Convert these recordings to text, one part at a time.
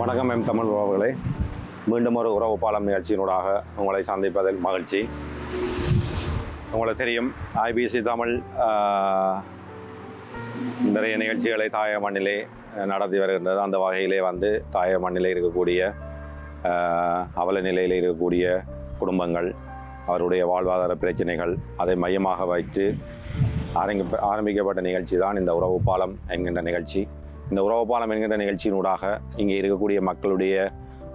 வணக்கம் எம் தமிழ் உறவுகளே. மீண்டும் ஒரு உறவு பாலம் நிகழ்ச்சியினூடாக உங்களை சந்திப்பதில் மகிழ்ச்சி. உங்களுக்கு தெரியும் ஐபிசி தமிழ் நிறைய நிகழ்ச்சிகளை தாய மண்ணிலே நடத்தி வருகின்றது. அந்த வகையிலே வந்து தாய மண்ணிலே இருக்கக்கூடிய அவல நிலையில் இருக்கக்கூடிய குடும்பங்கள் அவருடைய வாழ்வாதார பிரச்சனைகள் அதை மையமாக வைத்து ஆரம்பி ஆரம்பிக்கப்பட்ட நிகழ்ச்சி தான் இந்த உறவு பாலம் என்கின்ற நிகழ்ச்சி. இந்த உறவு என்கின்ற நிகழ்ச்சியினூடாக இங்கே இருக்கக்கூடிய மக்களுடைய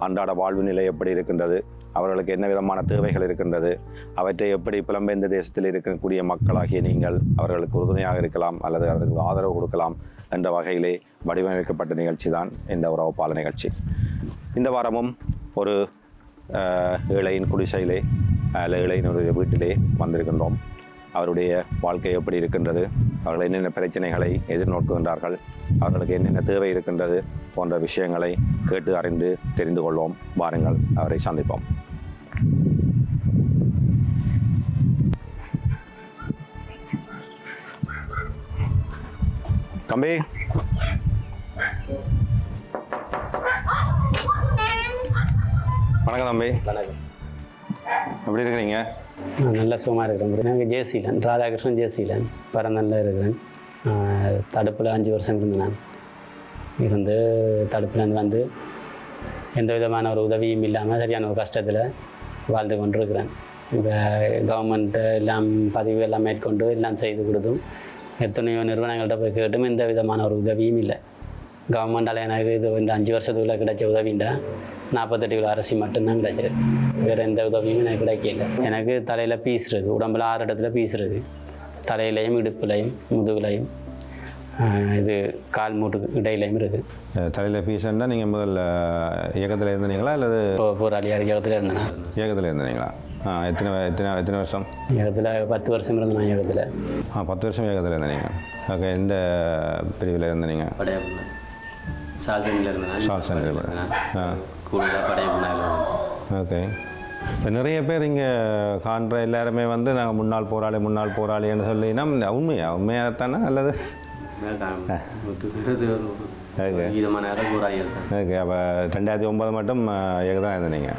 அன்றாட வாழ்வு நிலை எப்படி இருக்கின்றது அவர்களுக்கு என்ன விதமான தேவைகள் இருக்கின்றது அவற்றை எப்படி புலம்பெயர்ந்த தேசத்தில் இருக்கக்கூடிய மக்களாகிய நீங்கள் அவர்களுக்கு உறுதுணையாக இருக்கலாம் அல்லது அவர்களுக்கு ஆதரவு கொடுக்கலாம் என்ற வகையிலே வடிவமைக்கப்பட்ட நிகழ்ச்சி தான் இந்த உறவுப்பால நிகழ்ச்சி. இந்த வாரமும் ஒரு அஹ், ஏழையின் குடிசையிலே அல்ல ஏழையினுடைய வீட்டிலே வந்திருக்கின்றோம். அவருடைய வாழ்க்கை எப்படி இருக்கின்றது? அவர்கள் என்னென்ன பிரச்சனைகளை எதிர்நோக்குகின்றார்கள்? அவர்களுக்கு என்னென்ன தேவை இருக்கின்றது? போன்ற விஷயங்களை கேட்டு அறிந்து தெரிந்து கொள்வோம். வாருங்கள் அவரை சந்திப்போம். தம்பி. வணக்கம் தம்பி. எப்படி இருக்கிறீங்க? நான் நல்ல சுகமாக இருக்கிறேன் நாங்கள் ஜேசிலன் ராதாகிருஷ்ணன் ஜேசிலன் பரந்தனில் இருக்கிறேன். தடுப்பில் அஞ்சு வருஷம் இருந்தேன் நான் இருந்து தடுப்புலேருந்து வந்து எந்த விதமான ஒரு உதவியும் இல்லாமல் சரியான ஒரு கஷ்டத்தில் வாழ்ந்து கொண்டிருக்கிறேன். இப்போ கவர்மெண்ட்டு எல்லாம் பதிவு எல்லாம் மேற்கொண்டு எல்லாம் செய்து கொடுத்தும் எத்தனையோ நிறுவனங்கள்கிட்ட போய் கேட்டும் எந்த விதமான ஒரு உதவியும் இல்லை. கவர்மெண்டால் எனக்கு இது இந்த அஞ்சு வருஷத்துக்குள்ளே கிடைச்ச உதவிண்டா? நாற்பத்தெட்டு கிலோ அரிசி மட்டும்தான் கிடைச்சது. வேறு எந்த உதவியும் எனக்கு கிடைக்கல. எனக்கு தலையில் பீஸ் இருக்குது உடம்புல ஆறு இடத்துல பீஸ் இருக்குது தலையிலையும் இடுப்புலையும் முதுகுலையும் இது கால் மூட்டுக்கு இடையிலையும் இருக்குது தலையில் ஃபீஸ்ன்னா நீங்கள் முதல்ல இயக்கத்தில் இருந்தீங்களா அல்லது இப்போ போராளி அறிஞத்தில் இருந்தேன்? இயக்கத்தில் இருந்தீங்களா ஆ எத்தனை எத்தனை எத்தனை வருஷம்? இயக்கத்தில் பத்து வருஷம் இருந்தேன் இயக்கத்தில். ஆ பத்து வருஷம் இயக்கத்தில் இருந்தீங்க ஓகே எந்த பிரிவில் இருந்தீங்க சால்சனில் இருந்தேன் கூடுதலாக ஓகே. இப்போ நிறைய பேர் இங்கே காண்ற எல்லாருமே வந்து நாங்கள் முன்னாள் போராளி முன்னாள் போராளின்னு சொல்லினா உண்மையா? உண்மையாக தானே அல்லது ஓகே. அப்போ ரெண்டாயிரத்தி ஒம்பது மட்டும் இயக்க தான் இருந்தீங்க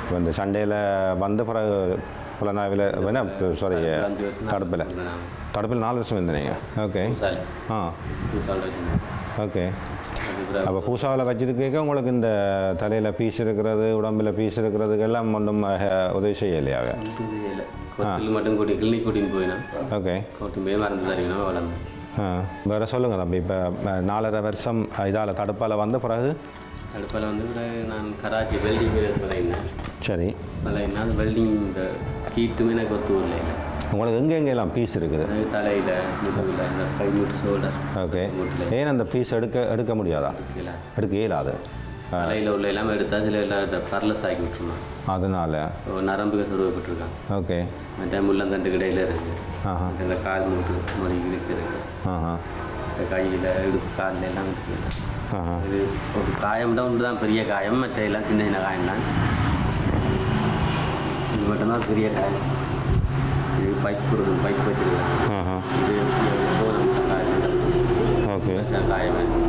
இப்போ இந்த சண்டேயில் வந்த பிறகு புலனாவில் என்ன? சாரி தடுப்பில் தடுப்பில். நாலு வருஷம் இருந்தீங்க. ஓகே. ஆ. ஓகே. அப்போ பூசாவில் வச்சிருக்க உங்களுக்கு இந்த தலையில் பீஸ் இருக்கிறது உடம்பில் பீஸ் ஒன்றும் உதவி செய்யலையாவே ஒன்றும் செய்யலை. கோயில் மட்டும் கூட்டி கிளினிக் கூட்டின்னு போயினேன் ஓகே. கூட்டின்னு போய் மருந்து ஆ. வேறு சொல்லுங்கள் தம்பி இப்போ நாலரை வருஷம் இதால் தடுப்பால் வந்த பிறகு? அடுப்பில் வந்து பிறகு நான் கராச்சி வெல்டிங் பழகினேன் சரி. அந்த வெல்டிங் இந்த ஹீட்டுமே எனக்கு ஒத்து வரல. உங்களுக்கு எங்கே எங்கெல்லாம் பீஸ் இருக்குது? தலையில் முதுகில் ஷோல்டர் ஓகே ஏன் அந்த பீஸ் எடுக்க எடுக்க முடியாதா? எடுக்க இயலாது. தலையில் உள்ள எல்லாமே எடுத்தால் சில எல்லாம் இந்த பர்லஸ் ஆக்கி விட்டுருந்தான் அதனால்? நரம்புக்கு சொருவப்பட்டிருக்கான் ஓகே மற்ற முள்ளந்தண்டு இடையில இருக்குது ஆஹா. இந்த கால் மூட்டு மொழி இருக்குது ஆஹா. இந்த கையில் இடுப்பு காலில் எல்லாம் இருக்குது இது ஒரு காயம் தான் ஒன்று தான் பெரிய காயம். மற்ற எல்லாம் சின்ன சின்ன காயம் தான் இது மட்டும்தான் பெரிய காயம். இது பைப் இருக்கு பைப் வச்சுருக்கேன் இது ஓகே.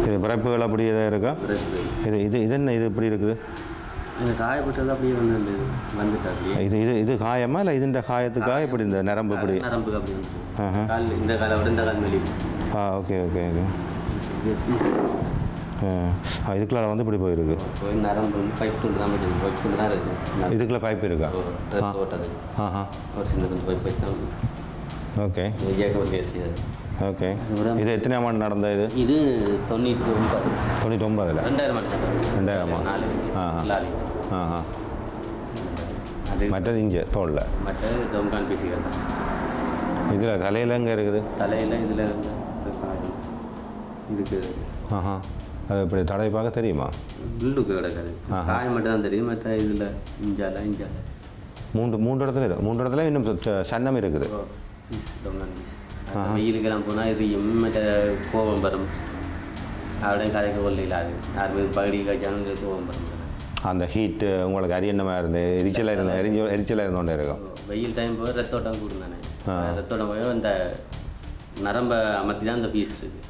இது பிறப்புகள் அப்படியே தான் இருக்கா? இது இது இது என்ன இது இப்படி இருக்குது? இந்த காயப்பட்டது அப்படியே வந்து வந்துட்டு இது இது இது காயமா இல்லை இதுன்ற காயத்துக்கா? இப்படி இந்த நரம்பு இப்படி? நரம்புக்கு அப்படி இந்த காலை விட இந்த கால் வெளியே ஆ ஓகே ஓகே ஓகே. இது. இதுக்குள்ள வந்து இப்படி போயிருக்கு. போய் நரம்பு பைப் துண்டு தான் பைப் துண்டு தான் இருக்குது இதுக்குள்ள பைப் இருக்கா? ரத்த ஓட்டது. ஆஹா ஒரு சின்ன பைப் பைப் தான் ஓகே. ஓகே. இது எத்தனை ஆண்டு நடந்த இது? இது தொண்ணூற்றி ஒன்பது. தொண்ணூற்றி ஒன்பதில்? ரெண்டாயிரம் ரெண்டாயிரமா. லாரி. ஆஹா அது மற்றது இங்கே தோளில் மற்ற ஜம்கான் பிசிகள் தான். இதில் தலையில் எங்கே இருக்குது? தலையில் இதில். இதுக்கு ஆஹா. அது இப்படி தடவை பார்க்க தெரியுமா? உள்ளுக்கு கிடக்காது. காயம் மட்டும் தான் தெரியும்? மற்ற இதில் இஞ்சால இஞ்சால? மூன்று மூன்று இடத்துல இருக்கு மூன்று இடத்துல இன்னும் சன்னம் இருக்குது. வெயிலுக்கெல்லாம் போனால் எரியும் மற்ற கோபம் வரும். அப்படியே கதைக்கு கொள்ள இல்லாது யாருமே பகுதி காய்ச்சாலும் கோபம் வரும். அந்த ஹீட்டு உங்களுக்கு அரியண்ணமாக இருந்து? எரிச்சலாக இருந்த எரிஞ்சு எரிச்சலாக இருந்தோண்டே இருக்கும். வெயில் டைம் போய் ரத்தோட்டம் கூடும் தானே? ஆ. ரத்தோட்டம் போய் அந்த நரம்பை அமர்த்தி தான் அந்த பீஸ் இருக்குது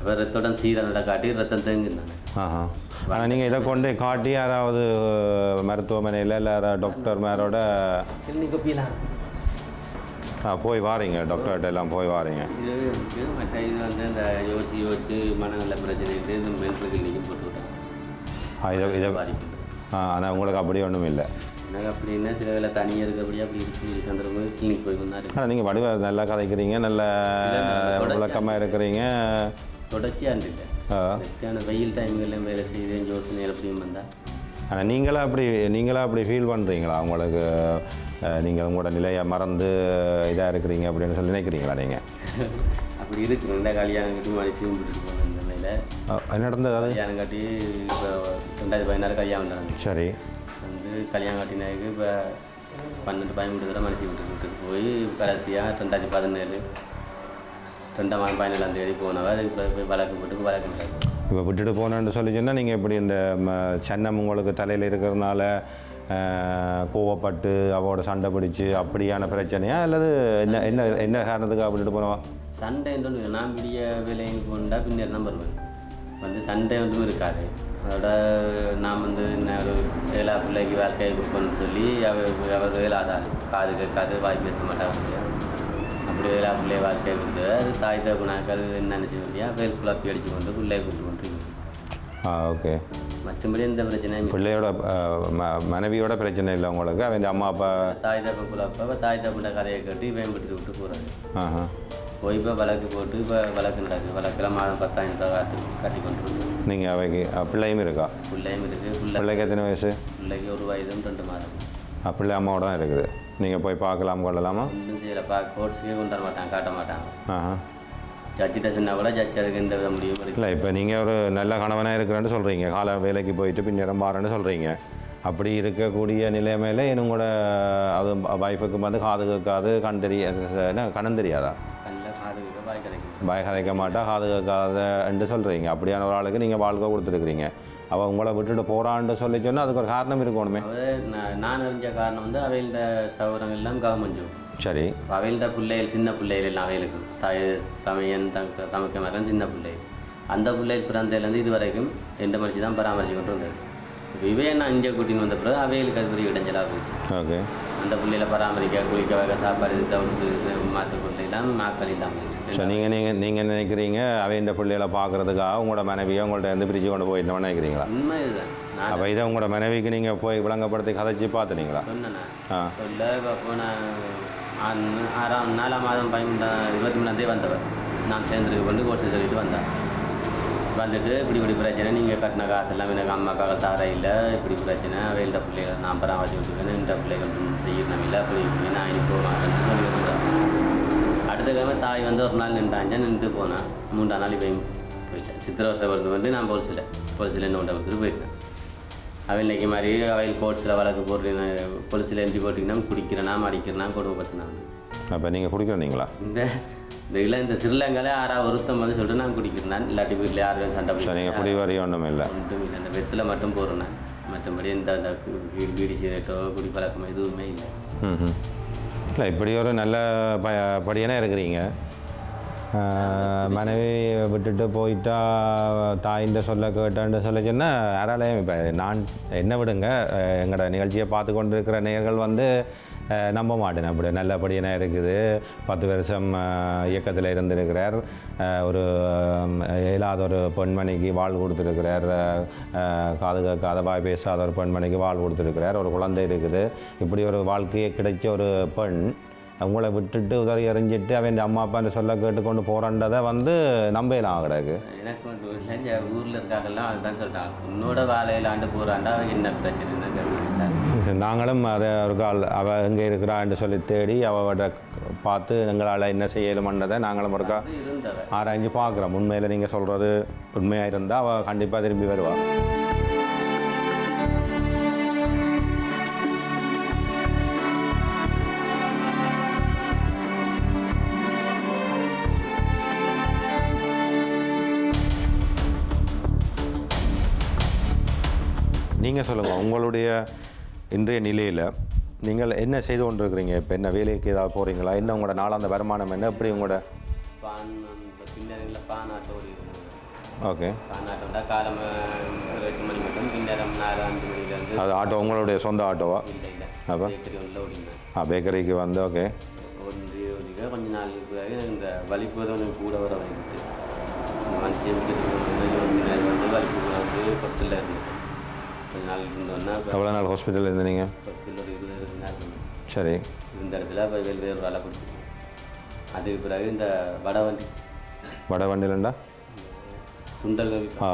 அப்போ ரத்தோட சீரனோட காட்டி ரத்தம் தேங்குனானே ஆஹா. ஆனால் நீங்கள் இதை கொண்டு காட்டி யாராவது மருத்துவமனையில் இல்லை டாக்டர் மேரோட கிளினிக் ஒப்பிலாம் ஆ, போய் வாரீங்க டாக்டர்கிட்ட எல்லாம் போய் வாரீங்க. இது இது மற்ற இது வந்து இந்த யோசிச்சு யோசிச்சு மனநல பிரச்சனை இந்த மென்டல் கிளினிக்கும் போட்டு விட்டாங்க. ஆ, இதை இதை பாதிப்பு. ஆனால் உங்களுக்கு அப்படி ஒன்றும் இல்லை. எனக்கு அப்படின்னா சில வேலை தனியாக இருக்கிறபடியே அப்படி இருக்கு. சந்தர்ப்பம் கிளினிக் போய் கொண்டாரு ஆனால் நீங்கள் வடிவ நல்லா கதைக்கிறீங்க நல்ல விளக்கமாக இருக்கிறீங்க. தொடர்ச்சியாக ஆ. தொடர்ச்சியான வெயில் டைம்கள்லாம் வேலை செய்யுது யோசனை எப்படியும் வந்தால் ஆனால் நீங்களா அப்படி நீங்களா அப்படி ஃபீல் பண்ணுறீங்களா உங்களுக்கு நீங்கள் உங்களோட நிலையை மறந்து இதாக இருக்கிறீங்க அப்படின்னு சொல்லி நினைக்கிறீங்களா நீங்கள் அப்படி இருக்கு. இந்த கல்யாணம் கட்டி மடிச்சு விட்டுட்டு போன இந்த என்ன நடந்தது கல்யாணம் கட்டி இப்போ ரெண்டாயிரத்தி பதினாறு கல்யாணம் நடந்துச்சு. சரி. வந்து கல்யாணம் கட்டினாக்கு இப்போ பன்னெண்டு பதிமூணு தடவை மனசு விட்டு விட்டுட்டு போய் கடைசியாக ரெண்டாயிரத்தி பதினேழு. ரெண்டாம் மாதம் பதினேழாம் தேதி போனவ அதுக்கு பிறகு போய் வழக்கு போட்டு வழக்கு நடக்கும் இப்போ விட்டுட்டு போனேன்னு சொல்லி சொன்னால் நீங்கள் எப்படி இந்த சன்னம் உங்களுக்கு தலையில் இருக்கிறதுனால கோவப்பட்டு அவரோட சண்டை பிடிச்சு அப்படியான பிரச்சனையா? அல்லது என்ன என்ன என்ன காரணத்துக்காக விட்டுட்டு போனவா? சண்டைன்னு ஒன்று நான் விடிய வேலைக்கு போனா பின்னர் வருவேன். வந்து சண்டை ஒன்றும் இருக்காது. அதோட நான் வந்து என்ன ஒரு வேலா பிள்ளைக்கு வாழ்க்கையை கொடுக்கணும்னு சொல்லி அவர் அவர் வேலாதான் காது கேட்காது வாய் பேச மாட்டாங்க. அப்படி வேலா பிள்ளைய வாழ்க்கையை கொடுத்து அது தாய் தகுனாக்கள் என்ன நினச்சி முடியா வேல் குழப்பி அடிச்சு கொண்டு பிள்ளையை கொண்டு ஆ ஓகே. மற்றபடி எந்த பிரச்சனையும். பிள்ளையோட மனைவியோட பிரச்சனை இல்லை உங்களுக்கு? அவன் அம்மா அப்பா தாய் தப்ப குழப்ப தாய் தப்புட கதையை கட்டி வேம்பட்டு விட்டு போகிறாரு ஆஹா. போய் இப்போ வழக்கு போட்டு இப்போ வழக்கு நடக்குது. வழக்கில் மாதம் பத்தாயிரம் ரூபாய் காத்து கட்டி கொண்டு நீங்கள் அவைக்கு பிள்ளையும் இருக்கா? பிள்ளையும் இருக்குது பிள்ளை பிள்ளைக்கு எத்தனை வயசு? பிள்ளைக்கு ஒரு வயதும் ரெண்டு மாதம். பிள்ளை அம்மாவோட தான் இருக்குது. நீங்கள் போய் பார்க்கலாம் கொள்ளலாமா? ஒன்றும் செய்யலப்பா கோர்ட்ஸுக்கே கொண்டு வர மாட்டாங்க காட்ட மாட்டாங்க. ஆஹா. ஜட்ஜிட்ட சொன்னா கூட ஜட்ஜ் அதுக்கு முடிவும் எடுக்க இல்லை இப்போ நீங்கள் ஒரு நல்ல கணவனாக இருக்கிறேன்னு சொல்கிறீங்க காலை வேலைக்கு போயிட்டு பின்னரம் பாருன்னு சொல்கிறீங்க அப்படி இருக்கக்கூடிய நிலைமையில இன்னும் கூட அது வைஃபுக்கு வந்து காது கேட்காது கண் தெரிய கணம் தெரியாதா? பய கதைக்க மாட்டா காது கேட்காதன்னு சொல்கிறீங்க அப்படியான ஒரு ஆளுக்கு நீங்கள் வாழ்க்கை கொடுத்துருக்குறீங்க. அவள் உங்களை விட்டுட்டு போகிறான்னு சொல்லி சொன்னால் அதுக்கு ஒரு காரணம் இருக்கணுமே. நான் அறிஞ்ச காரணம் வந்து அவையில்ட சௌரம் எல்லாம் கவர்மெண்ட் சரி. அவையில்ட பிள்ளைகள் சின்ன பிள்ளைகள் எல்லாம் அவைகளுக்கு. தாய் தமையன் தங்க தமக்க மகன் சின்ன பிள்ளைகள் அந்த பிள்ளைகள் பிறந்ததுலேருந்து இது வரைக்கும் எந்த மனுஷி தான் பராமரிச்சு கொண்டு வந்தது. இப்போ இவே நான் இங்கே கூட்டின்னு வந்த பிறகு அவைகளுக்கு அது பெரிய இடைஞ்சலாக போயிடுச்சு ஓகே. அந்த பிள்ளைகளை பராமரிக்க குளிக்க வைக்க சாப்பாடு தவிர்த்து மாற்று பிள்ளை இல்லாமல் மாக்கள் இல்லாமல் ஸோ நீங்கள் நீங்கள் நீங்கள் நினைக்கிறீங்க இந்த பிள்ளைகளை பார்க்குறதுக்காக உங்களோட மனைவியை உங்கள்ட்ட இருந்து பிரித்து கொண்டு போயிட்டு நினைக்கிறீங்களா? உண்மை இதுதான். அப்போ இதை உங்களோட மனைவிக்கு நீங்கள் போய் விளங்கப்படுத்தி கதைச்சி பார்த்துனீங்களா சொன்னேன் ஆ. சொல்ல இப்போ போன ஆறாம் நாலாம் மாதம் பதிமூன்றாம் இருபத்தி மூணாந்தே வந்தவர். நான் சேர்ந்துருக்கு கொண்டு கோர்ஸ் சொல்லிட்டு வந்தேன். வந்துட்டு இப்படி இப்படி பிரச்சனை நீங்கள் கட்டின காசு எல்லாம் எனக்கு அம்மாக்காக தார இல்லை இப்படி பிரச்சனை அவையில் பிள்ளைகளை நான் பராமரிச்சு விட்டுருக்கேன் இந்த பிள்ளைகள் செய்யணும் இல்லை அப்படி இப்படி நான் இனி வந்தேன் அடுத்த கிழமை தாய் வந்து ஒரு நாள் நின்றாங்க நின்று போனேன் மூன்றாம் நாள் இப்பயும் போயிட்டேன். சித்திரவசப்படுத்து வந்து நான் பொலிசில் பொலிசில் என்ன ஒன்றை கொடுத்துட்டு போயிட்டேன் அவள் இன்னைக்கு மாதிரி அவள் கோர்ட்ஸில் வழக்கு போட்டு பொலிசில் எஞ்சி போட்டிங்கன்னா குடிக்கிறேனா மடிக்கிறேனா கொடுமைப்படுத்தினான். அப்போ நீங்கள் குடிக்கிறீங்களா? இந்த இந்த இல்லை இந்த ஸ்ரீலங்காவில் யாரா ஒருத்தம் வந்து சொல்லிட்டு நான் குடிக்கிறேன். இல்லாட்டி வீட்டில் யாரும் சண்டை ஸோ நீங்கள் போட்டு குடி வரி ஒன்றும் இல்லை. ஒன்றும் இல்லை. இந்த வெத்தில் மட்டும் போடுறேன் நான். மற்றபடி இந்த பீடி சிகரெட்டோ குடி பழக்கமோ எதுவுமே இல்லை. ம் இல்லை இப்படி ஒரு நல்ல ப படியனா இருக்கிறீங்க. மனைவி விட்டுட்டு போயிட்டா தாயின்ற சொல்ல கேட்டான்னு சொல்ல சொன்னால் யாராலையும் இப்போ நான் என்ன விடுங்க. எங்களோட நிகழ்ச்சியை பார்த்து கொண்டு இருக்கிற நேயர்கள் வந்து நம்ப மாட்டேன் அப்படி. நல்லபடியான இருக்குது. பத்து வருஷம் இயக்கத்தில் இருந்திருக்கிறார். ஒரு இல்லாத ஒரு பெண்மணிக்கு வாழ் கொடுத்துருக்கிறார். காது கேட்காத வாய் பேசாத ஒரு பெண்மணிக்கு வாழ் கொடுத்துருக்கிறார். ஒரு குழந்தை இருக்குது. இப்படி ஒரு வாழ்க்கையை கிடைச்ச ஒரு பெண் அவங்கள விட்டுட்டு உதறி எறிஞ்சிட்டு அவன் அம்மா அப்பான்னு சொல்ல கேட்டு கொண்டு போகிறன்றதை வந்து நம்பலாம் ஆகிறாரு எனக்கு ஊரில் இருக்காங்கலாம் அதுதான் சொல்கிறாங்க உன்னோட வேலையில் ஆண்டு போகிறாண்டா என்ன பிரச்சனை? நாங்களும் அதை ஒரு கால் அவள் எங்கே இருக்கிறா என்று சொல்லி தேடி அவட பார்த்து எங்களால் என்ன செய்யலுமன்றதை நாங்களும் ஒருக்கா ஆராய்ஞ்சு பார்க்குறோம். உண்மையில் நீங்கள் சொல்கிறது உண்மையாக இருந்தால் அவள் கண்டிப்பாக திரும்பி வருவாள் நீங்கள் சொல்லுங்கள் உங்களுடைய இன்றைய நிலையில் நீங்கள் என்ன செய்து கொண்டிருக்கிறீங்க? இப்போ என்ன வேலைக்கு ஏதாவது போகிறீங்களா என்ன உங்களோட நாளாந்த வருமானம் என்ன? எப்படி உங்களோட பான் இந்த பின்னணியில் பான் ஆட்டோ ஓடி இருந்தது. ஓகே. காணாட்டோம்னா காலம் எட்டு மணி மட்டும் பின்னரம் நாலு அஞ்சு மணிலேருந்து அது ஆட்டோ உங்களுடைய சொந்த ஆட்டோவா? அப்போ? ஆ பேக்கரிக்கு வந்து ஓகே. கொஞ்ச நாள் பிறகு இந்த வலிப்பு கூட வர வந்துட்டு மனுஷன் யோசனை வந்து வலிப்பு வந்து ஹாஸ்பிட்டலில் இருந்தேன் கொஞ்ச நாள் இருந்தோன்னா எவ்வளோ நாள் ஹாஸ்பிட்டலில் இருந்து நீங்கள் ஹாஸ்பிட்டல் ஒரு இருபது இருபது நாள் இருந்தேன் சரி இருந்த இடத்துல இப்போ வேறு வேறு வேலை பிடிச்சிருக்கேன் அதுக்கு பிறகு இந்த வடை வண்டி வட வண்டியிலண்டா சுண்டல் ஆ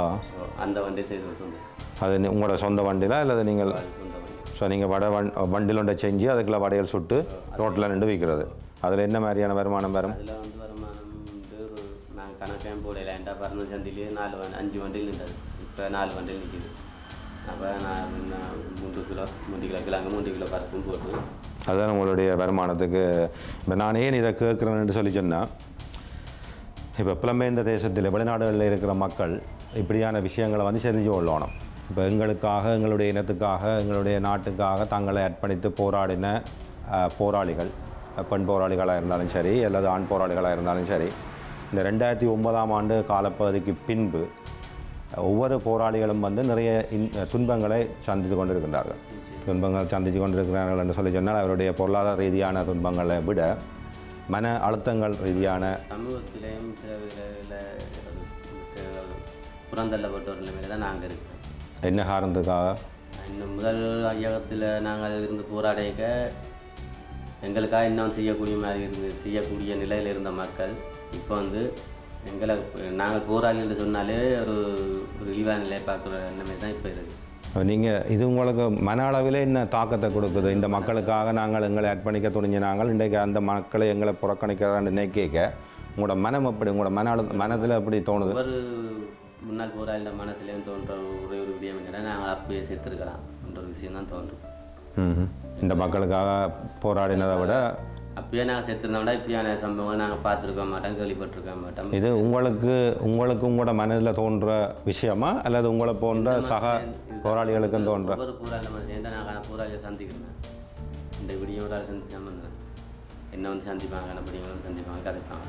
அந்த வண்டி செய்து விட்டு அது உங்களோட சொந்த வண்டியில அல்லது நீங்கள் அது சொந்த வண்டி ஸோ நீங்கள் வடை வண் வண்டியிலொண்டை செஞ்சு அதுக்குள்ள வடையல் சுட்டு ரோட்டில் நின்று விற்கிறது அதில் என்ன மாதிரியான வருமானம் வரும் அதில் வந்து வருமானம் வந்து ஒரு நாங்கள் கணக்கையும் போடல ஏன்டா பறந்த சந்தையிலேயே நாலு வண்டி அஞ்சு வண்டியில் நின்றது இப்போ நாலு வண்டியில் நிற்கிது அப்போ நான் மூன்று கிலோ மூன்று கிலோ கிலோங்க மூன்று கிலோ பருப்பும் போட்டு. அதுதான் உங்களுடைய வருமானத்துக்கு. இப்போ நான் ஏன் இதை கேட்குறேன்னு சொல்லி சொன்னால் இப்போ புலம்பெயர்ந்த தேசத்தில் வெளிநாடுகளில் இருக்கிற மக்கள் இப்படியான விஷயங்களை வந்து செஞ்சு கொள்ளணும். இப்போ எங்களுக்காக எங்களுடைய இனத்துக்காக எங்களுடைய நாட்டுக்காக தங்களை அர்ப்பணித்து போராடின போராளிகள் பெண் போராளிகளாக இருந்தாலும் சரி அல்லது ஆண் போராளிகளாக இருந்தாலும் சரி இந்த ரெண்டாயிரத்தி ஒன்பதாம் ஆண்டு காலப்பகுதிக்கு பின்பு ஒவ்வொரு போராளிகளும் வந்து நிறைய துன்பங்களை சந்தித்து கொண்டிருக்கின்றார்கள். துன்பங்கள் சந்தித்து கொண்டிருக்கிறார்கள் என்று சொல்லி சொன்னால் அவருடைய பொருளாதார ரீதியான துன்பங்களை விட மன அழுத்தங்கள் ரீதியான சமூகத்திலேயும் சில வேலையில் புறந்தள்ளப்பட்ட ஒரு நிலைமையில தான் நாங்கள் இருக்கிறோம். என்ன காரணத்துக்காக? இன்னும் முதல் ஐயகத்தில் நாங்கள் இருந்து போராடிக்க எங்களுக்காக இன்னும் செய்யக்கூடிய மாதிரி இருந்து செய்யக்கூடிய நிலையில் இருந்த மக்கள் இப்போ வந்து எங்களை நாங்கள் போராளி என்று சொன்னாலே ஒரு ஒரு இழிவான நிலையை பார்க்குற நிலைமை தான் இப்போ இருக்குது. நீங்கள் இது உங்களுக்கு மன அளவில் என்ன தாக்கத்தை கொடுக்குது? இந்த மக்களுக்காக நாங்கள் எங்களை அர்ப்பணிக்க துணிஞ்சினாங்கள் இன்றைக்கு அந்த மக்களை எங்களை புறக்கணிக்கிறதான்னு நினைக்க உங்களோட மனம் எப்படி உங்களோட மன அழு மனதில் எப்படி தோணுது? ஒவ்வொரு முன்னாள் போராளிட மனசுலேயும் தோன்ற ஒரே ஒரு விடயம் என்னன்னா நாங்கள் அப்பயே செத்துருக்கலாம் என்ற ஒரு விஷயம் தான் தோன்றும். இந்த மக்களுக்காக போராடினதை விட அப்பயே நாங்கள் செத்துருந்தோம்னா இப்படியான சம்பவங்கள் நாங்கள் பார்த்துருக்க மாட்டோம் கேள்விப்பட்டிருக்க மாட்டோம். இது உங்களுக்கு உங்களுக்கு உங்களோட மனதில் தோன்ற விஷயமா? அல்லது உங்களை போன்ற சக போராளிகளுக்கும் தோன்ற? ஒவ்வொரு போராளி மனுஷன் தான் நாங்கள் போராளியை சந்திக்கிறேன் இந்த விடியும் ஒரு ஆள் சந்திச்சா வந்தேன் என்ன வந்து சந்திப்பாங்க அப்படிங்க வந்து சந்திப்பாங்க கதைப்பாங்க.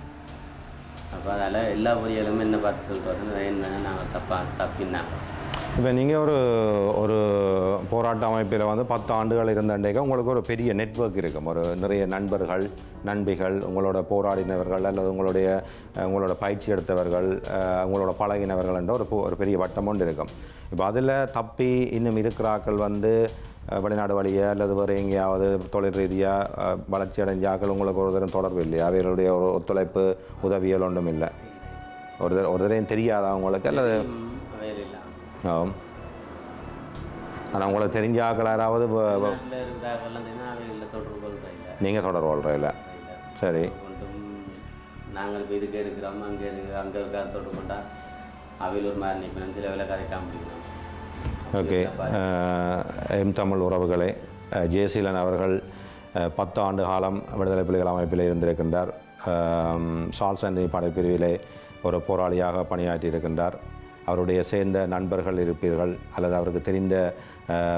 அப்போ அதால் எல்லா பொரியலும் என்ன பார்த்து சொல்கிறது என்ன நாங்கள் தப்பா தப்பினாங்க. இப்போ நீங்கள் ஒரு ஒரு போராட்ட அமைப்பில் வந்து பத்து ஆண்டுகள் இருந்தண்டேக்க உங்களுக்கு ஒரு பெரிய நெட்வொர்க் இருக்கும். ஒரு நிறைய நண்பர்கள் நண்பிகள் உங்களோட போராடினவர்கள் அல்லது உங்களுடைய உங்களோட பயிற்சி எடுத்தவர்கள் உங்களோட பழகினவர்கள் என்ற ஒரு ஒரு பெரிய வட்டம் ஒன்று இருக்கும். இப்போ அதில் தப்பி இன்னும் இருக்கிறாக்கள் வந்து வெளிநாடு வழியாக அல்லது வேறு எங்கேயாவது தொழில் ரீதியாக வளர்ச்சி அடைஞ்சாக்கள் உங்களுக்கு ஒரு தரம் தொடர்பு இல்லையா? அவர்களுடைய ஒரு ஒத்துழைப்பு உதவியல் ஒன்றும் இல்லை. ஒரு தர- ஒரு தரையும் தெரியாதா உங்களுக்கு? அல்லது ஆனால் உங்களுக்கு தெரிஞ்ச ஆக்களாராவது நீங்கள் தொடர்பு கொள்றையில் சரி நாங்கள் இப்போ இதுக்கு இருக்கிறோம் அங்கே இருக்கு அங்கே இருக்க தொடர்பு கொண்டா அவையில் ஒரு மாதிரி நிற்கணும் சில வேலை கதைக்காம முடிக்கணும் ஓகே எம் தமிழ் உறவுகளே ஜெயசீலன் அவர்கள் பத்து ஆண்டு காலம் விடுதலை புலிகள் அமைப்பில் இருந்திருக்கின்றார். அஹ், சால்ஸ் அண்ட் படைப்பிரிவிலே ஒரு போராளியாக பணியாற்றி இருக்கின்றார் அவருடைய சேர்ந்த நண்பர்கள் இருப்பீர்கள் அல்லது அவருக்கு தெரிந்த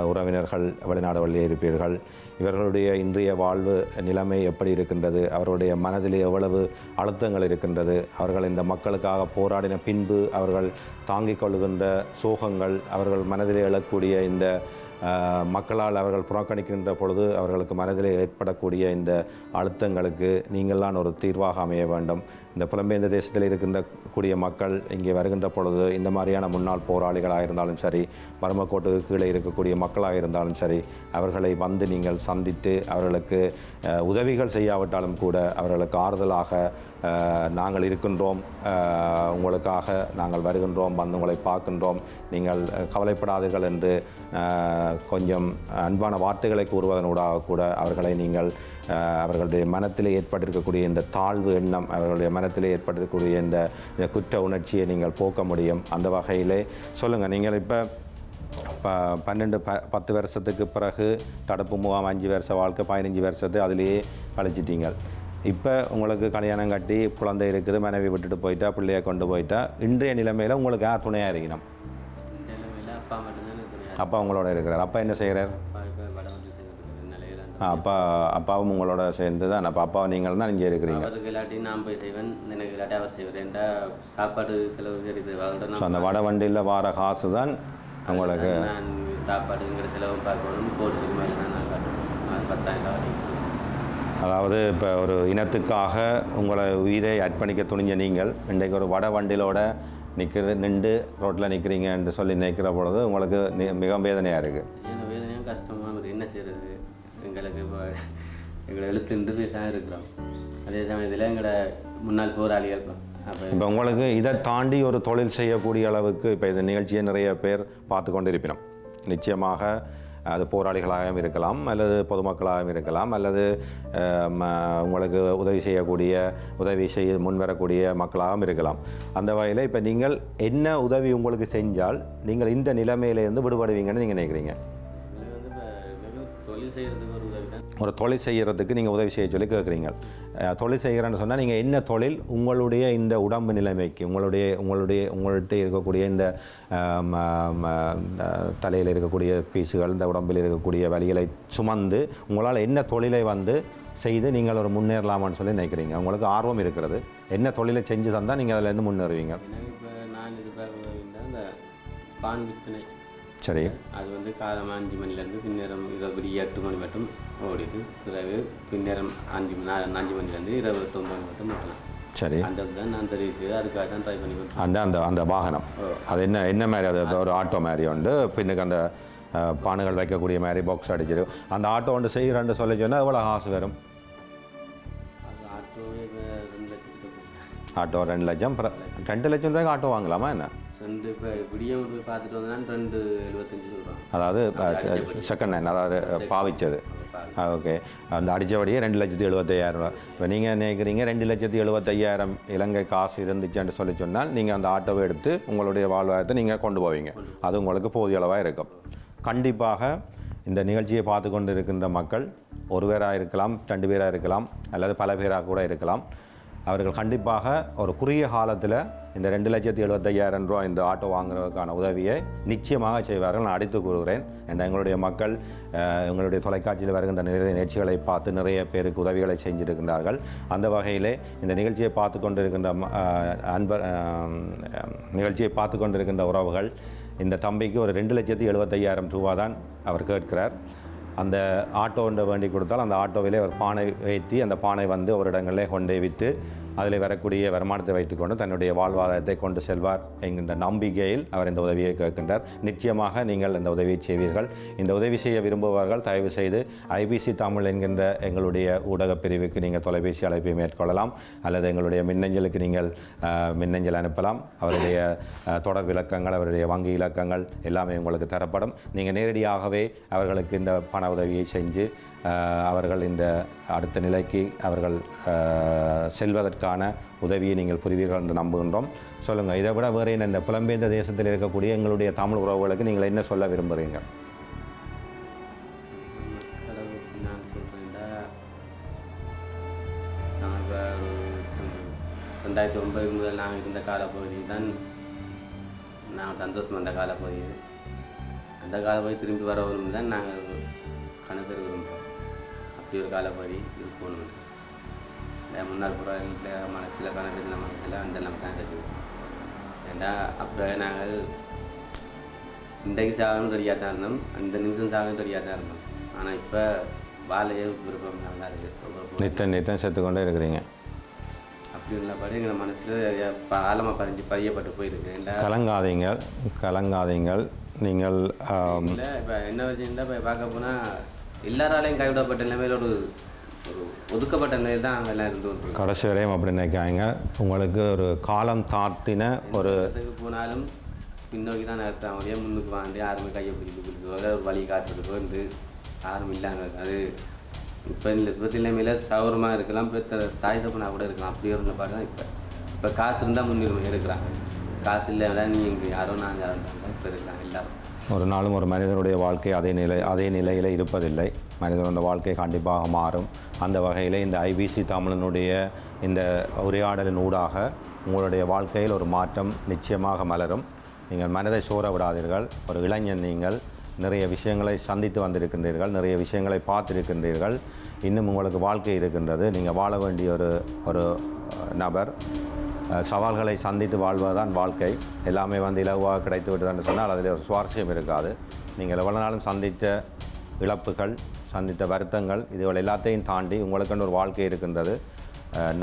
உறவினர்கள் வெளிநாடு வழியே இருப்பீர்கள். இவர்களுடைய இன்றைய வாழ்வு நிலைமை எப்படி இருக்கின்றது? அவருடைய மனதில் எவ்வளவு அழுத்தங்கள் இருக்கின்றது? அவர்கள் இந்த மக்களுக்காக போராடின பின்பு அவர்கள் தாங்கிக் கொள்கின்ற சோகங்கள் அவர்கள் மனதில் எழக்கூடிய இந்த மக்களால் அவர்கள் புறக்கணிக்கின்ற பொழுது அவர்களுக்கு மனதில் ஏற்படக்கூடிய இந்த அழுத்தங்களுக்கு நீங்கள்தான் ஒரு தீர்வாக அமைய வேண்டும். இந்த புலம்பெயர்ந்த தேசத்தில் இருக்கின்ற கூடிய மக்கள் இங்கே வருகின்ற பொழுது இந்த மாதிரியான முன்னாள் போராளிகளாக இருந்தாலும் சரி மர்மக்கோட்டுக்கு கீழே இருக்கக்கூடிய மக்களாக இருந்தாலும் சரி அவர்களை வந்து நீங்கள் சந்தித்து அவர்களுக்கு உதவிகள் செய்யாவிட்டாலும் கூட அவர்களுக்கு ஆறுதலாக நாங்கள் இருக்கின்றோம் உங்களுக்காக நாங்கள் வருகின்றோம் வந்து உங்களை பார்க்கின்றோம் நீங்கள் கவலைப்படாதீர்கள் என்று கொஞ்சம் அன்பான வார்த்தைகளை கூறுவதனூடாக கூட அவர்களை நீங்கள் அவர்களுடைய மனத்திலே ஏற்பட்டிருக்கக்கூடிய இந்த தாழ்வு எண்ணம் அவர்களுடைய மனத்திலே ஏற்பட்டிருக்கக்கூடிய இந்த குற்ற உணர்ச்சியை நீங்கள் போக்க முடியும். அந்த வகையிலே சொல்லுங்கள் நீங்கள் இப்போ ப பன்னெண்டு ப பத்து வருஷத்துக்கு பிறகு தடுப்பு முகாம் அஞ்சு வருஷ வாழ்க்கை பதினஞ்சு வருஷத்தை அதிலேயே கழிச்சிட்டீங்க. இப்போ உங்களுக்கு கல்யாணம் கட்டி குழந்தை இருக்குது மனைவி விட்டுட்டு போயிட்டா பிள்ளைய கொண்டு போயிட்டா இன்றைய நிலைமையில் உங்களுக்கு யார் துணையாக இருக்கணும்? அப்பா உங்களோட இருக்கிறார். அப்பா என்ன செய்கிறார்? அப்பா அப்பா அப்பாவும் உங்களோட சேர்ந்து தான் அப்போ அப்பாவை நீங்கள் தான் இங்கே இருக்கிறீங்க. அவருக்கு இல்லாட்டி நான் போய் செய்வேன். எனக்கு இல்லாட்டி அவர் செய்வார். ஏன்டா சாப்பாடு செலவு அவர்கிட்ட ஸோ அந்த வட வண்டியில் வார காசு தான் உங்களுக்கு சாப்பாடுங்கிற செலவும் பார்க்கணும். கோர்ஸுக்கு மேலே தான் நான் பத்தாயிரம் வரைக்கும் அதாவது இப்போ ஒரு இனத்துக்காக உங்களை உயிரை அர்ப்பணிக்க துணிஞ்ச நீங்கள் இன்றைக்கு ஒரு வட வண்டியிலோட நிற்கிற நின்று ரோட்டில் நிற்கிறீங்கன்னு சொல்லி நிற்கிற பொழுது உங்களுக்கு மிக வேதனையாக இருக்குது வேதனையும் கஷ்டமாக இருக்குது. என்ன செய்கிறது எங்களுக்கு இப்போ எங்களை எழுத்துண்டு தான் இருக்கிறோம். அதே சமயத்தில் எங்களோட முன்னாள் போராளிகள் அப்போ இப்போ உங்களுக்கு இதை தாண்டி ஒரு தொழில் செய்யக்கூடிய அளவுக்கு இப்போ இந்த நிகழ்ச்சியை நிறைய பேர் பார்த்து கொண்டு இருப்பினோம் நிச்சயமாக அது போராளிகளாகவும் இருக்கலாம் அல்லது பொதுமக்களாகவும் இருக்கலாம் அல்லது ம, உங்களுக்கு உதவி செய்யக்கூடிய உதவி செய்ய முன்வரக்கூடிய மக்களாகவும் இருக்கலாம். அந்த வகையில் இப்போ நீங்கள் என்ன உதவி உங்களுக்கு செஞ்சால் நீங்கள் இந்த நிலைமையிலேருந்து விடுபடுவீங்கன்னு நீங்கள் நினைக்கிறீங்க? செய்கிறதுக்கு ஒரு உதவி தான். ஒரு தொழில் செய்கிறதுக்கு நீங்கள் உதவி செய்ய சொல்லி கேட்குறீங்க தொழில் செய்கிறேன்னு சொன்னால் நீங்கள் என்ன தொழில்? உங்களுடைய இந்த உடம்பு நிலைமைக்கு உங்களுடைய உங்களுடைய உங்கள்கிட்ட இருக்கக்கூடிய இந்த தலையில் இருக்கக்கூடிய பீஸுகள் இந்த உடம்பில் இருக்கக்கூடிய வலிகளை சுமந்து உங்களால் என்ன தொழிலை வந்து செய்து நீங்கள் ஒரு முன்னேறலாமான்னு சொல்லி நினைக்கிறீங்க. உங்களுக்கு ஆர்வம் இருக்கிறது. என்ன தொழிலை செஞ்சு தந்தால் நீங்கள் அதிலேருந்து முன்னேறுவீங்க? பான் விற்பனை சரி. அது வந்து காலம் அஞ்சு மணிலேருந்து பின்னேரம் இரவு எட்டு மணி மட்டும் ஓடிது பிறகு பின்னேரம் அஞ்சு மணி அஞ்சு மணிலேருந்து இரவு ஒன்பது மணி மட்டும் ஓட்டலாம். சரி. அந்த தான் தெரிவு செய்து அதுக்காக தான் ட்ரை பண்ணி அந்த அந்த அந்த வாகனம். அது என்ன என்ன மாதிரி அது? ஒரு ஆட்டோ மாதிரி உண்டு. பின்னுக்கு அந்த பானைகள் வைக்கக்கூடிய மாதிரி பாக்ஸ் அடிச்சிரு. அந்த ஆட்டோ ஒன்று செய்கிறேன்னு சொல்லி சொன்னால் எவ்வளோ காசு வரும். ஆட்டோ ரெண்டு லட்சம். ரெண்டு லட்சம் ரூபாய்க்கு ஆட்டோ வாங்கலாமா என்ன? ரெண்டு இப்போ விடியம் போய் பார்த்துட்டு வந்தா ரெண்டு எழுபத்தஞ்சு சொல்கிறான் அதாவது செகண்ட் ஹேண்ட் அதாவது பாவிச்சது. ஓகே. அந்த அடித்தபடியே ரெண்டு லட்சத்தி எழுபத்தையாயிரம் ரூபா இப்போ நீங்கள் நினைக்கிறீங்க ரெண்டு லட்சத்தி எழுபத்தையாயிரம் இலங்கை காசு இருந்துச்சுன்னு சொல்லி சொன்னால் நீங்கள் அந்த ஆட்டோவை எடுத்து உங்களுடைய வாழ்வாதாரத்தை நீங்கள் கொண்டு போவீங்க. அது உங்களுக்கு போதிய அளவாக இருக்கும். கண்டிப்பாக இந்த நிகழ்ச்சியை பார்த்து கொண்டு இருக்கின்ற மக்கள் ஒரு பேராக இருக்கலாம் ரெண்டு பேராக இருக்கலாம் அல்லது பல பேராக கூட இருக்கலாம். அவர்கள் கண்டிப்பாக ஒரு குறுகிய காலத்தில் இந்த ரெண்டு லட்சத்தி எழுபத்தையாயிரம் ரூபா இந்த ஆட்டோ வாங்குறதுக்கான உதவியை நிச்சயமாக செய்வார்கள். நான் அடித்து கூறுகிறேன். என்ற எங்களுடைய மக்கள் எங்களுடைய தொலைக்காட்சியில் வருகின்ற நிறைய நிகழ்ச்சிகளை பார்த்து நிறைய பேருக்கு உதவிகளை செஞ்சிருக்கின்றார்கள். அந்த வகையிலே இந்த நிகழ்ச்சியை பார்த்து கொண்டிருக்கின்ற அன்பர் நிகழ்ச்சியை பார்த்து கொண்டிருக்கின்ற உறவுகள் இந்த தம்பிக்கு ஒரு ரெண்டு லட்சத்தி எழுபத்தையாயிரம் ரூபா தான் அவர் கேட்கிறார். அந்த ஆட்டோன்ற வேண்டி கொடுத்தால் அந்த ஆட்டோவிலே ஒரு பானை ஏற்றி அந்த பானை வந்து ஒரு இடங்களிலே கொண்டே விற்று அதில் வரக்கூடிய வருமானத்தை வைத்துக்கொண்டு தன்னுடைய வாழ்வாதாரத்தை கொண்டு செல்வார் என்கின்ற நம்பிக்கையில் அவர் இந்த உதவியை கேட்கின்றார். நிச்சயமாக நீங்கள் இந்த உதவியை செய்வீர்கள். இந்த உதவி செய்ய விரும்புபவர்கள் தயவு செய்து ஐபிசி தமிழ் என்கின்ற எங்களுடைய ஊடகப் பிரிவுக்கு நீங்கள் தொலைபேசி அழைப்பை மேற்கொள்ளலாம். அல்லது எங்களுடைய மின்னஞ்சலுக்கு நீங்கள் மின்னஞ்சல் அனுப்பலாம். அவருடைய தொடர் விளக்கங்கள் அவருடைய வங்கி இலக்கங்கள் எல்லாமே உங்களுக்கு தரப்படும். நீங்கள் நேரடியாகவே அவர்களுக்கு இந்த பண உதவியை செஞ்சு அவர்கள் இந்த அடுத்த நிலைக்கு அவர்கள் செல்வதற்கான உதவியை நீங்கள் புரிவீர்கள் என்று நம்புகின்றோம். சொல்லுங்கள் இதை விட வேறு என்ன இந்த புலம்பெயர்ந்த தேசத்தில் இருக்கக்கூடிய எங்களுடைய தமிழ் உறவுகளுக்கு நீங்கள் என்ன சொல்ல விரும்புகிறீங்க நான் ரெண்டாயிரத்தி ஒன்பது முதல் நாங்கள் இருந்த காலப்பகுதி தான் நாங்கள் சந்தோஷம் அந்த காலப்பகுதி அந்த காலப்பகுதி திரும்பி வரவரும் தான் நாங்கள் கணக்கு விரும்புகிறோம் ஒரு காலப்பகுதி இருக்கணும். இந்த முன்னாள் புறாவில் மனசில் கணக்கு மனசில் அந்த நம்ம தான் இருக்குது ஏண்டா அப்போ நாங்கள் இன்றைக்கு சாகணும் தெரியாத இருந்தோம் அந்த நிமிஷம் சாகணும் தெரியாத இருந்தோம். ஆனால் இப்போ வாழையே விருப்பம் நல்லா இருக்குது. நித்தம் நித்தம் செத்துக்கொண்டே இருக்கிறீங்க. அப்படி உள்ளபடி எங்கள் மனசில் ஆழமாக பதிஞ்சு பதியப்பட்டு போயிருக்கு. ஏண்டா? கலங்காதீங்கள் நீங்கள் இப்போ என்ன விஷயம்னா இப்போ பார்க்க போனால் எல்லாராலையும் கைவிடப்பட்ட நிலைமையில் ஒரு ஒரு ஒதுக்கப்பட்ட நிலையில் தான் நாங்கள் எல்லாம் இருந்து கடைசி வரையும் அப்படி நினைக்காங்க உங்களுக்கு ஒரு காலம் தாழ்த்தின ஒரு போனாலும் பின்னோக்கி தான் நடத்துகிறாங்க ஒரே முன்னுக்கு வாண்டி யாருமே கையை பிடிக்க பிடிக்க ஒரு வழி காட்டுறதுக்கு வந்து யாரும் இல்லாங்க அது இப்போ இந்த இப்போ நிலைமையில சௌரமாக இருக்கலாம் இப்போ தாய் தப்பனா கூட இருக்கலாம். அப்படி இருந்த பாருங்க இப்போ. இப்போ காசு இருந்தால் முன்னுரிமை எடுக்கிறாங்க. காசு இல்லை நீ இங்கே யாரோ நான் யாரும் இப்போ இருக்காங்க எல்லாரும். ஒரு நாளும் ஒரு மனிதனுடைய வாழ்க்கை அதே நிலை அதே நிலையில் இருப்பதில்லை. மனிதனுடைய வாழ்க்கை கண்டிப்பாக மாறும். அந்த வகையில் இந்த ஐபிசி தமிழனுடைய இந்த உரையாடலின் ஊடாக உங்களுடைய வாழ்க்கையில் ஒரு மாற்றம் நிச்சயமாக மலரும். நீங்கள் மனதை சோர விடாதீர்கள். ஒரு இளைஞன் நீங்கள் நிறைய விஷயங்களை சந்தித்து வந்திருக்கின்றீர்கள் நிறைய விஷயங்களை பார்த்திருக்கின்றீர்கள். இன்னும் உங்களுக்கு வாழ்க்கை இருக்கின்றது. நீங்கள் வாழ வேண்டிய ஒரு ஒரு நபர் சவால்களை சந்தித்து வாழ்வதுதான் வாழ்க்கை. எல்லாமே வந்து இலகுவாக கிடைத்து விட்டதுன்னு சொன்னால் அதில் ஒரு சுவாரஸ்யம் இருக்காது. நீங்கள் எவ்வளோ நாளும் சந்தித்த இழப்புகள் சந்தித்த வருத்தங்கள் இதுகள் எல்லாத்தையும் தாண்டி உங்களுக்குன்னு ஒரு வாழ்க்கை இருக்கின்றது.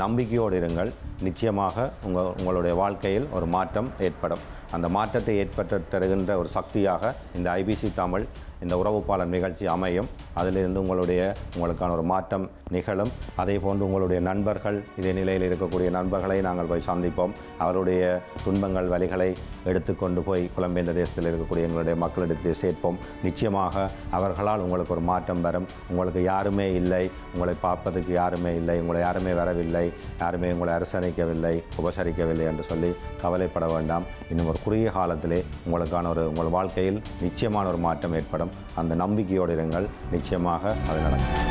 நம்பிக்கையோடு இருங்கள். நிச்சயமாக உங்கள் உங்களுடைய வாழ்க்கையில் ஒரு மாற்றம் ஏற்படும். அந்த மாற்றத்தை ஏற்பட்டு தருகின்ற ஒரு சக்தியாக இந்த ஐபிசி தமிழ் இந்த உறவுப்பாளர் நிகழ்ச்சி அமையும். அதிலிருந்து உங்களுடைய உங்களுக்கான ஒரு மாற்றம் நிகழும். அதே போன்று உங்களுடைய நண்பர்கள் இதே நிலையில் இருக்கக்கூடிய நண்பர்களை நாங்கள் போய் சந்திப்போம். அவருடைய துன்பங்கள் வலிகளை எடுத்துக்கொண்டு போய் புலம்பெயர்ந்த தேசத்தில் இருக்கக்கூடிய எங்களுடைய மக்களிடத்தில் சேர்ப்போம். நிச்சயமாக அவர்களால் உங்களுக்கு ஒரு மாற்றம் வரும். உங்களுக்கு யாருமே இல்லை. உங்களை பார்ப்பதற்கு யாருமே இல்லை. உங்களை யாருமே வரவில்லை. யாருமே உங்களை அரசணிக்கவில்லை உபசரிக்கவில்லை என்று சொல்லி கவலைப்பட வேண்டாம். இன்னும் ஒரு குறுகிய காலத்திலே உங்களுக்கான ஒரு உங்கள் வாழ்க்கையில் நிச்சயமான ஒரு மாற்றம் ஏற்படும். அந்த நம்பிக்கையோடு இருங்கள். நிச்சயமாக அது நடக்கும்.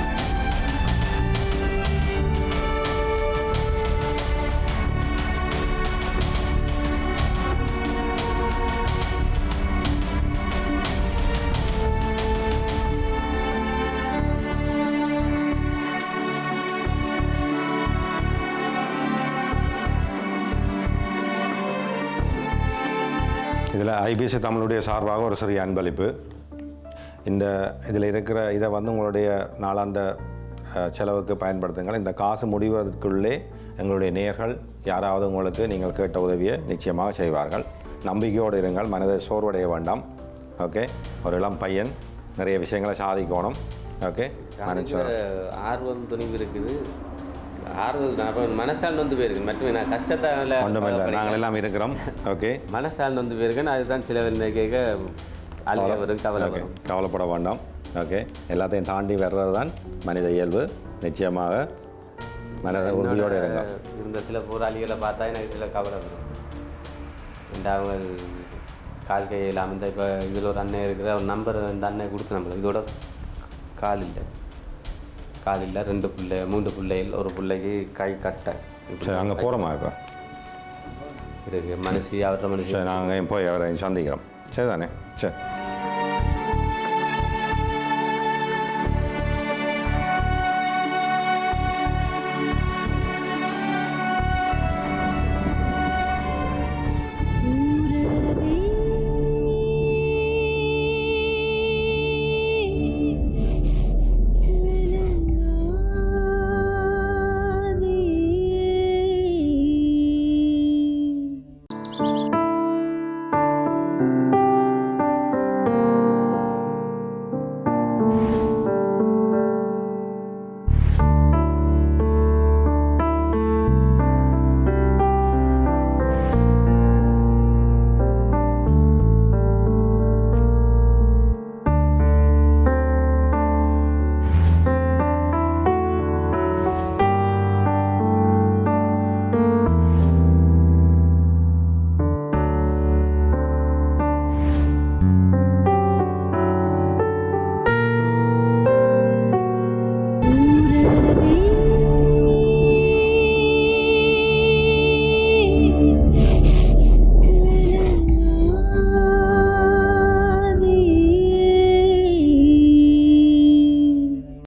இதில் ஐபிசி தமிழுடைய சார்பாக ஒரு சிறிய அன்பளிப்பு. இந்த இதில் இருக்கிற இதை வந்து உங்களுடைய நாளாந்த செலவுக்கு பயன்படுத்துங்கள். இந்த காசு முடிவதற்குள்ளே எங்களுடைய நேர்கள் யாராவது உங்களுக்கு நீங்கள் கேட்ட உதவியை நிச்சயமாக செய்வார்கள். நம்பிக்கையோடு இருங்கள் மனதை சோர்வடைய வேண்டாம். ஓகே? ஒரு இளம் பையன் நிறைய விஷயங்களை சாதிக்கணும். ஓகே? ஆர்வம் துணிவு இருக்குது. ஆர்வம் நான் மனசால் வந்து போயிருக்கு மட்டும் நான் கஷ்டத்தால ஒன்றுமில்லை நாங்கள் எல்லாம் இருக்கிறோம். ஓகே? மனசால் வந்து போயிருக்கேன். அதுதான் சில கேட்க கவலை வரும். கவலைப்பட வேண்டாம். ஓகே எல்லாத்தையும் தாண்டி வர்றது தான் மனித இயல்பு. நிச்சயமாக மன உறுதியோடு இருங்க. இருந்த சில போராளிகளை பார்த்தா எனக்கு சில கவலை வரும். அவங்க கால் கை இல்லாமல் இந்த இப்போ இதில் ஒரு அண்ணன் இருக்கிற ஒரு நம்பர் இந்த அண்ணன் கொடுத்து நம்மளுக்கு இதோட கால் இல்லை. கால் இல்லை. ரெண்டு பிள்ளை மூன்று பிள்ளைகள் ஒரு பிள்ளைக்கு கை கட்டை. சரி அங்கே போகிறோமா இப்போ? இருக்கு. மனுஷி அவர மனுஷி. சரி நாங்கள் போய் அவரை சந்திக்கிறோம். சரி தானே சரி.